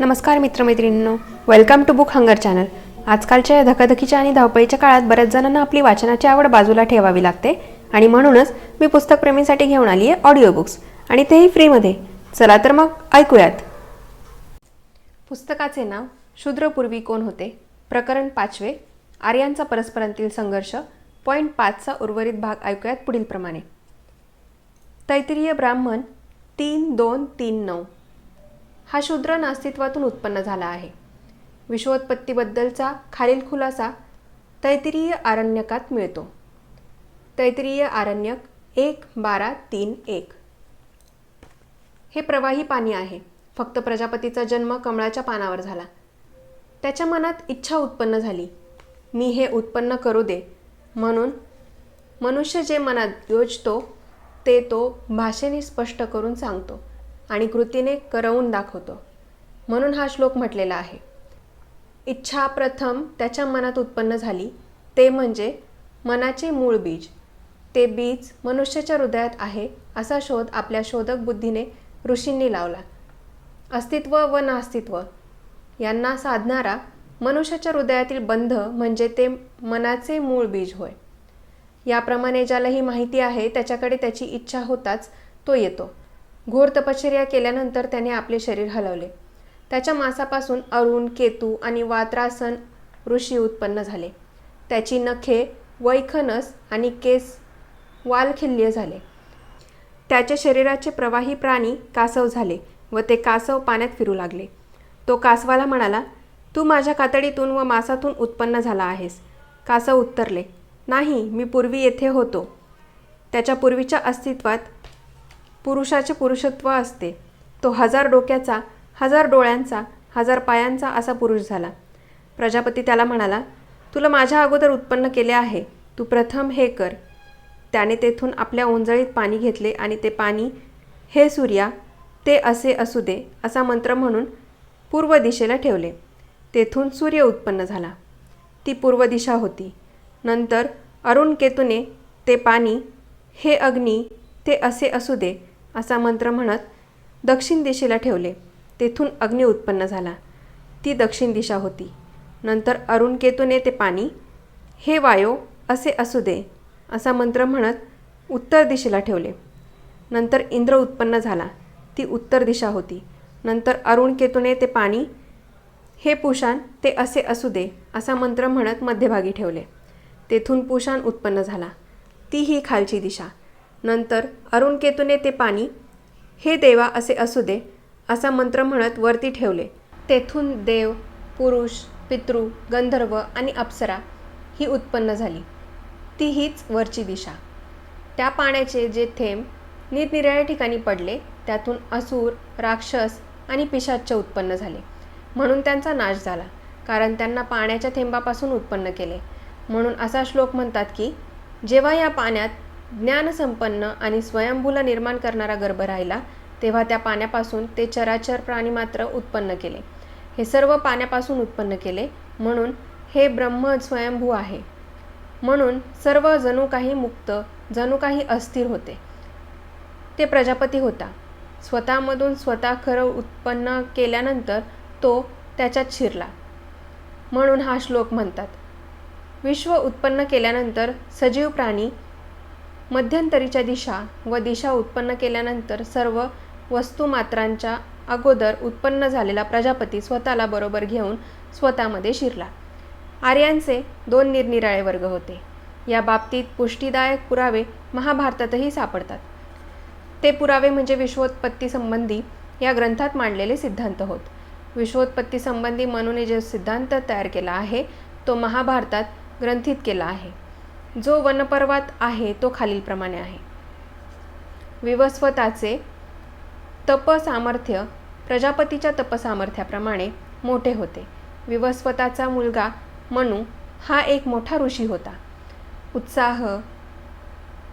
नमस्कार मित्रमैत्रिणींनो. Welcome to book hunger channel आजकालच्या या धकाधकीच्या आणि धावपळीच्या काळात बऱ्याच जणांना आपली वाचनाची आवड बाजूला ठेवावी लागते आणि म्हणूनच मी पुस्तकप्रेमींसाठी घेऊन आली आहे ऑडिओ बुक्स आणि तेही फ्रीमध्ये. चला तर मग ऐकूयात. पुस्तकाचे नाव शूद्रपूर्वी कोण होते? प्रकरण पाचवे. आर्यांचा परस्परांतील संघर्ष. पॉईंट पाचचा उर्वरित भाग ऐकूयात पुढीलप्रमाणे. तैत्रीय ब्राह्मण तीन दोन तीन नऊ. हा शूद्र नास्तित्वातून उत्पन्न झाला आहे. विश्वोत्पत्तीबद्दलचा खालील खुलासा तैतिरीय आरण्यकात मिळतो. तैतिरीय आरण्यक एक बारा तीन एक. हे प्रवाही पाणी आहे. फक्त प्रजापतीचा जन्म कमळाच्या पानावर झाला. त्याच्या मनात इच्छा उत्पन्न झाली. मी हे उत्पन्न करू दे. म्हणून मनुष्य जे मनात योजतो ते तो भाषेने स्पष्ट करून सांगतो. आणि कृतीने करवून दाखवतो. म्हणून हा श्लोक म्हटलेला आहे. इच्छा प्रथम त्याच्या मनात उत्पन्न झाली. ते म्हणजे मनाचे मूळ बीज. ते बीज मनुष्याच्या हृदयात आहे असा शोध आपल्या शोधक बुद्धीने ऋषींनी लावला. अस्तित्व व नास्तित्व यांना साधणारा मनुष्याच्या हृदयातील बंध म्हणजे ते मनाचे मूळ बीज होय. याप्रमाणे ज्याला ही माहिती आहे त्याच्याकडे त्याची इच्छा होताच तो येतो. घोर तपश्चर्या केल्यानंतर त्याने आपले शरीर हलवले. त्याच्या मांसापासून अरुण केतू आणि वात्रासन ऋषी उत्पन्न झाले. त्याची नखे वैखनस आणि केस वालखिल्य झाले. त्याच्या शरीराचे प्रवाही प्राणी कासव झाले व ते कासव पाण्यात फिरू लागले. तो कासवाला म्हणाला तू माझ्या कातडीतून व मासातून उत्पन्न झाला आहेस. कासव उत्तरले नाही मी पूर्वी येथे होतो. त्याच्या पूर्वीच्या अस्तित्वात पुरुषाचे पुरुषत्व असते. तो हजार डोक्याचा हजार डोळ्यांचा हजार पायांचा असा पुरुष झाला. प्रजापती त्याला म्हणाला तुला माझ्या अगोदर उत्पन्न केले आहे. तू प्रथम हे कर. त्याने तेथून आपल्या ओंजळीत पाणी घेतले आणि ते पाणी हे सूर्या ते असे असू दे असा मंत्र म्हणून पूर्व दिशेला ठेवले. तेथून सूर्य उत्पन्न झाला. ती पूर्व दिशा होती. नंतर अरुण केतूने ते पाणी हे अग्नी ते असे असू दे असा मंत्र म्हणत दक्षिण दिशेला ठेवले. तेथून अग्नी उत्पन्न झाला. ती दक्षिण दिशा होती. नंतर अरुण केतूने ते पाणी हे वायो असे असू दे असा मंत्र म्हणत उत्तर दिशेला ठेवले. नंतर इंद्र उत्पन्न झाला. ती उत्तर दिशा होती. नंतर अरुण केतूने ते पाणी हे पुषाण ते असे असू दे असा मंत्र म्हणत मध्यभागी ठेवले. तेथून पुषाण उत्पन्न झाला. ती ही खालची दिशा. नंतर अरुण केतूने ते पाणी हे देवा असे असू दे असा मंत्र म्हणत वरती ठेवले. तेथून देव पुरुष पितृ गंधर्व आणि अप्सरा ही उत्पन्न झाली. ती हीच वरची दिशा. त्या पाण्याचे जे थेंब निरनिराळ्या ठिकाणी पडले त्यातून असुर राक्षस आणि पिशाच्च उत्पन्न झाले. म्हणून त्यांचा नाश झाला कारण त्यांना पाण्याच्या थेंबापासून उत्पन्न केले. म्हणून असा श्लोक म्हणतात की जेव्हा या पाण्यात ज्ञानसंपन्न आणि स्वयंभूला निर्माण करणारा गर्भ राहिला तेव्हा त्या पाण्यापासून ते चराचर प्राणी मात्र उत्पन्न केले. हे सर्व पाण्यापासून उत्पन्न केले म्हणून हे ब्रह्म स्वयंभू आहे. म्हणून सर्व जणू काही मुक्त जणू काही अस्थिर होते. ते प्रजापती होता. स्वतःमधून स्वतः खरं उत्पन्न केल्यानंतर तो त्याच्यात शिरला. म्हणून हा श्लोक म्हणतात. विश्व उत्पन्न केल्यानंतर सजीव प्राणी मध्यंतरीच्या दिशा व दिशा उत्पन्न केल्यानंतर सर्व वस्तुमात्रांच्या अगोदर उत्पन्न झालेला प्रजापती स्वतःला बरोबर घेऊन स्वतःमध्ये शिरला. आर्यांचे दोन निरनिराळे वर्ग होते. या बाबतीत पुष्टीदायक पुरावे महाभारतातही सापडतात. ते पुरावे म्हणजे विश्वोत्पत्तीसंबंधी या ग्रंथात मांडलेले सिद्धांत होत. विश्वोत्पत्तीसंबंधी मनुने जो सिद्धांत तयार केला आहे तो महाभारतात ग्रंथित केला आहे. जो वनपर्वात आहे तो खालीलप्रमाणे आहे. विवस्वताचे तपसामर्थ्य प्रजापतीच्या तपसामर्थ्याप्रमाणे मोठे होते. विवस्वताचा मुलगा मनू हा एक मोठा ऋषी होता. उत्साह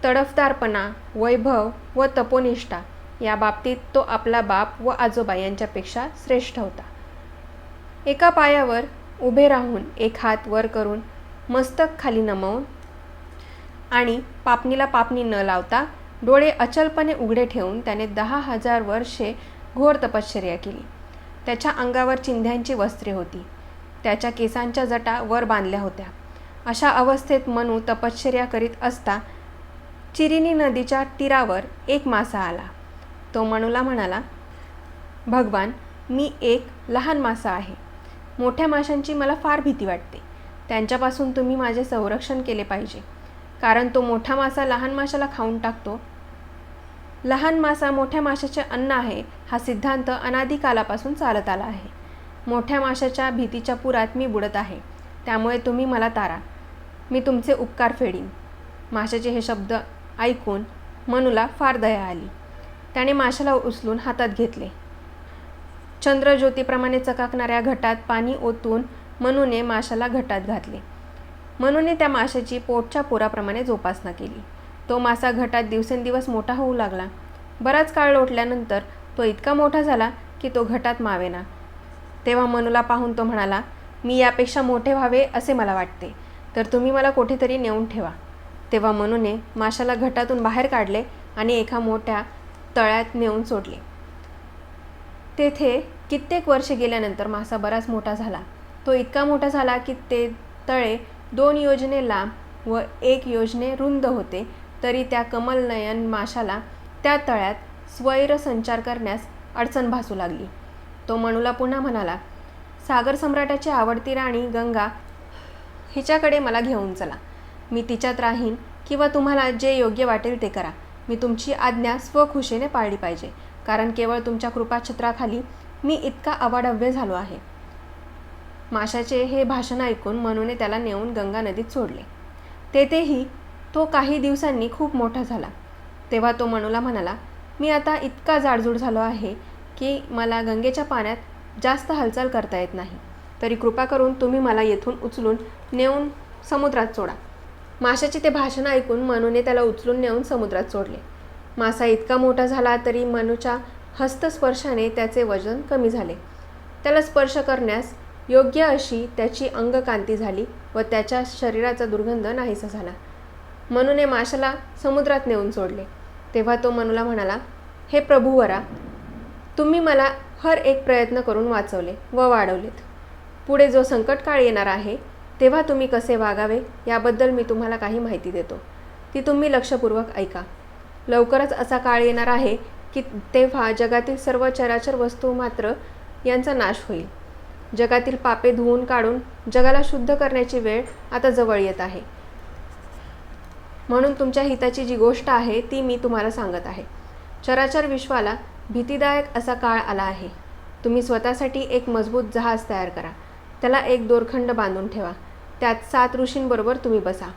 तडफदारपणा वैभव व तपोनिष्ठा या बाबतीत तो आपला बाप व आजोबा यांच्यापेक्षा श्रेष्ठ होता. एका पायावर उभे राहून एक हात वर करून मस्तक खाली नमवून आणि पापणीला पापणी न लावता डोळे अचलपणे उघडे ठेवून त्याने दहा हजार वर्षे घोर तपश्चर्या केली. त्याच्या अंगावर चिंध्यांची वस्त्रे होती. त्याच्या केसांच्या जटा वर बांधल्या होत्या. अशा अवस्थेत मनू तपश्चर्या करीत असता चिरिनी नदीच्या तीरावर एक मासा आला. तो मनूला म्हणाला भगवान मी एक लहान मासा आहे. मोठ्या माशांची मला फार भीती वाटते. त्यांच्यापासून तुम्ही माझे संरक्षण केले पाहिजे. कारण तो मोठा मासा लहान माशाला खाऊन टाकतो. लहान मासा मोठ्या माशाचे अन्न आहे हा सिद्धांत अनादिकालापासून चालत आला आहे. मोठ्या माशाच्या भीतीच्या पुरात मी बुडत आहे. त्यामुळे तुम्ही मला तारा. मी तुमचे उपकार फेडीन. माशाचे हे शब्द ऐकून मनूला फार दया आली. त्याने माशाला उचलून हातात घेतले. चंद्रज्योतीप्रमाणे चकाकणाऱ्या घटात पाणी ओतून मनूने माशाला घटात घातले. मनूने त्या माशाची पोटच्या पोराप्रमाणे जोपासना केली. तो मासा घटात दिवसेंदिवस मोठा होऊ लागला. बराच काळ लोटल्यानंतर तो इतका मोठा झाला की तो घटात मावेना. तेव्हा मनूला पाहून तो म्हणाला मी यापेक्षा मोठे व्हावे असे मला वाटते. तर तुम्ही मला कुठेतरी नेऊन ठेवा. तेव्हा मनूने माशाला घटातून बाहेर काढले आणि एका मोठ्या तळ्यात नेऊन सोडले. तेथे कित्येक वर्षे गेल्यानंतर मासा बराच मोठा झाला. तो इतका मोठा झाला की ते तळे दोन योजने लांब व एक योजने रुंद होते तरी त्या कमलनयन माशाला त्या तळ्यात स्वैर संचार करण्यास अडचण भासू लागली. तो मनूला पुन्हा म्हणाला सागर सम्राटाची आवडती राणी गंगा हिच्याकडे मला घेऊन चला. मी तिच्यात राहीन किंवा तुम्हाला जे योग्य वाटेल ते करा. मी तुमची आज्ञा स्वखुशीने पाळली पाहिजे. कारण केवळ तुमच्या कृपाछत्राखाली मी इतका अवाढव्य झालो आहे. माशाचे हे भाषण ऐकून मनूने त्याला नेऊन गंगा नदीत सोडले. तेथेही तो काही दिवसांनी खूप मोठा झाला. तेव्हा तो मनूला म्हणाला मी आता इतका जाडजूड झालो आहे की मला गंगेच्या पाण्यात जास्त हालचाल करता येत नाही. तरी कृपा करून तुम्ही मला येथून उचलून नेऊन समुद्रात सोडा. माशाचे ते भाषण ऐकून मनूने त्याला उचलून नेऊन समुद्रात सोडले. मासा इतका मोठा झाला तरी मनूच्या हस्तस्पर्शाने त्याचे वजन कमी झाले. त्याला स्पर्श करण्यास योग्य अशी त्याची अंगकांती झाली व त्याच्या शरीराचा दुर्गंध नाहीसा झाला. मनूने माशाला समुद्रात नेऊन सोडले. तेव्हा तो मनूला म्हणाला हे प्रभूवरा तुम्ही मला हर एक प्रयत्न करून वाचवले व वाढवलेत. पुढे जो संकटकाळ येणार आहे तेव्हा तुम्ही कसे वागावे याबद्दल मी तुम्हाला काही माहिती देतो. ती तुम्ही लक्षपूर्वक ऐका. लवकरच असा काळ येणार आहे की तेव्हा जगातील सर्व चराचर वस्तू मात्र यांचा नाश होईल. जगातील पापे धुवून काढून जगाला शुद्ध करण्याची वेळ आता जवळ येत आहे. म्हणून तुमच्या हिताची जी गोष्ट आहे ती मी तुम्हाला सांगत आहे. चराचर विश्वाला भीतीदायक असा काळ आला आहे. तुम्ही स्वतःसाठी एक मजबूत जहाज तयार करा. त्याला एक दोरखंड बांधून ठेवा. त्यात सात ऋषींबरोबर तुम्ही बसा.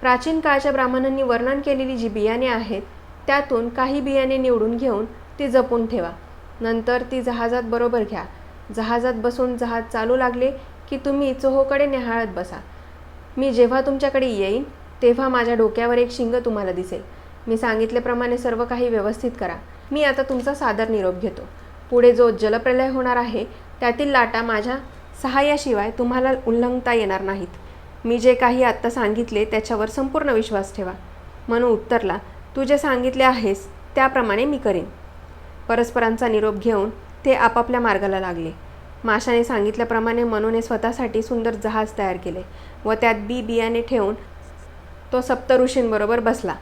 प्राचीन काळच्या ब्राह्मणांनी वर्णन केलेली जी बियाणे आहेत त्यातून काही बियाणे निवडून घेऊन ती जपून ठेवा. नंतर ती जहाजात बरोबर घ्या. जहाजात बसून जहाज चालू लागले की तुम्ही चोहोकडे निहाळत बसा. मी जेव्हा तुमच्याकडे येईन तेव्हा माझ्या डोक्यावर एक शिंग तुम्हाला दिसेल. मी सांगितल्याप्रमाणे सर्व काही व्यवस्थित करा. मी आता तुमचा सादर निरोप घेतो. पुढे जो जलप्रलय होणार आहे त्यातील लाटा माझ्या सहाय्याशिवाय तुम्हाला उल्लंघता येणार नाहीत. मी जे काही आत्ता सांगितले त्याच्यावर संपूर्ण विश्वास ठेवा. म्हणून उत्तरला तू जे सांगितले आहेस त्याप्रमाणे मी करेन. परस्परांचा निरोप घेऊन ते आपापल्या मार्गाला लागले. माशाने सांगितल्याप्रमाणे मनूने स्वतःसाठी सुंदर जहाज तयार केले व त्यात बी बियाणे ठेवून तो सप्तऋषींबरोबर बसला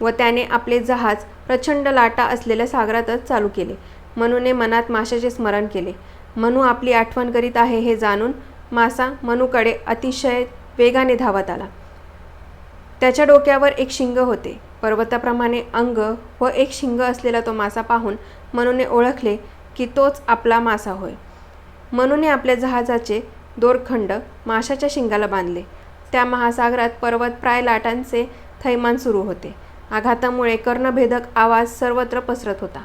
व त्याने आपले जहाज प्रचंड लाटा असलेल्या सागरातच चालू केले. मनूने मनात माशाचे स्मरण केले. मनू आपली आठवण करीत आहे हे जाणून मासा मनूकडे अतिशय वेगाने धावत आला. त्याच्या डोक्यावर एक शिंग होते. पर्वताप्रमाणे अंग व एक शिंग असलेला तो मासा पाहून मनूने ओळखले की तोच आपला मासा होय. मनूने आपल्या जहाजाचे दोरखंड माशाच्या शिंगाला बांधले. त्या महासागरात पर्वत प्राय लाटांचे थैमान सुरू होते. आघातामुळे कर्णभेदक आवाज सर्वत्र पसरत होता.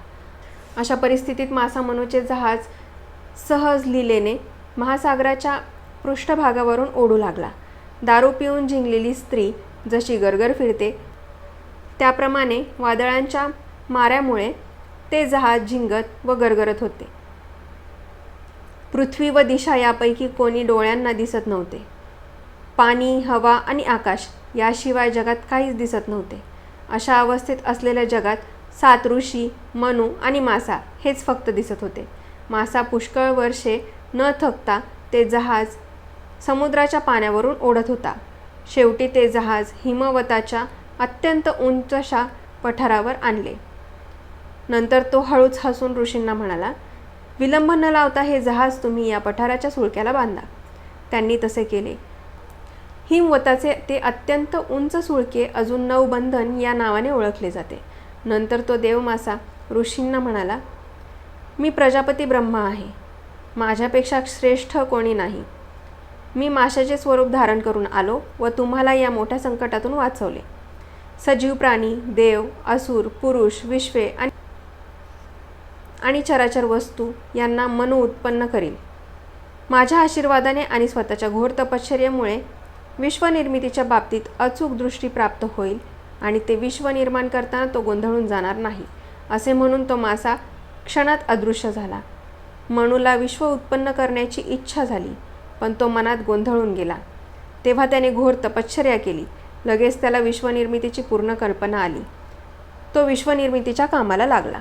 अशा परिस्थितीत मासा मनूचे जहाज सहज लिलेने महासागराच्या पृष्ठभागावरून ओढू लागला. दारू पिऊन जिंकलेली स्त्री जशी गरगर फिरते त्याप्रमाणे वादळांच्या माऱ्यामुळे ते जहाज झिंगत व गरगरत होते. पृथ्वी व दिशा यापैकी कोणी डोळ्यांना दिसत नव्हते. पाणी हवा आणि आकाश याशिवाय जगात काहीच दिसत नव्हते. अशा अवस्थेत असलेल्या जगात सात ऋषी मनू आणि मासा हेच फक्त दिसत होते. मासा पुष्कळ वर्षे न थकता ते जहाज समुद्राच्या पाण्यावरून ओढत होता. शेवटी ते जहाज हिमवताच्या अत्यंत उंचशा पठारावर आणले. नंतर तो हळूच हसून ऋषींना म्हणाला विलंब न लावता हे जहाज तुम्ही या पठाराच्या सुळक्याला बांधा. त्यांनी तसे केले. हिमवताचे ते अत्यंत उंच सुळके अजून नवबंधन या नावाने ओळखले जाते. नंतर तो देवमासा ऋषींना म्हणाला मी प्रजापती ब्रह्मा आहे. माझ्यापेक्षा श्रेष्ठ कोणी नाही. मी माशाचे स्वरूप धारण करून आलो व तुम्हाला या मोठ्या संकटातून वाचवले. सजीव प्राणी देव असुर पुरुष विश्वे आणि आणि चराचर वस्तू यांना मनु उत्पन्न करील माझ्या आशीर्वादाने आणि स्वतःच्या घोर तपश्चर्येमुळे विश्वनिर्मितीच्या बाबतीत अचूक दृष्टी प्राप्त होईल आणि ते विश्व निर्माण करताना तो गोंधळून जाणार नाही असे म्हणून तो मासा क्षणात अदृश्य झाला. मनूला विश्व उत्पन्न करण्याची इच्छा झाली पण तो मनात गोंधळून गेला. तेव्हा त्याने घोर तपश्चर्या केली. लगेच त्याला विश्वनिर्मितीची पूर्ण कल्पना आली. तो विश्वनिर्मितीच्या कामाला लागला.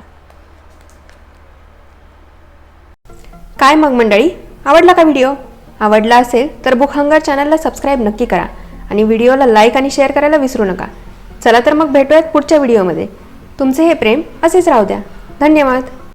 काय मग मंडळी? आवडला का व्हिडिओ आवडला असेल तर बुकहंगर चॅनलला सबस्क्राईब नक्की करा आणि व्हिडिओला लाईक आणि शेअर करायला विसरू नका. चला तर मग भेटूयात पुढच्या व्हिडिओमध्ये तुमचे हे प्रेम असेच राहू द्या. धन्यवाद.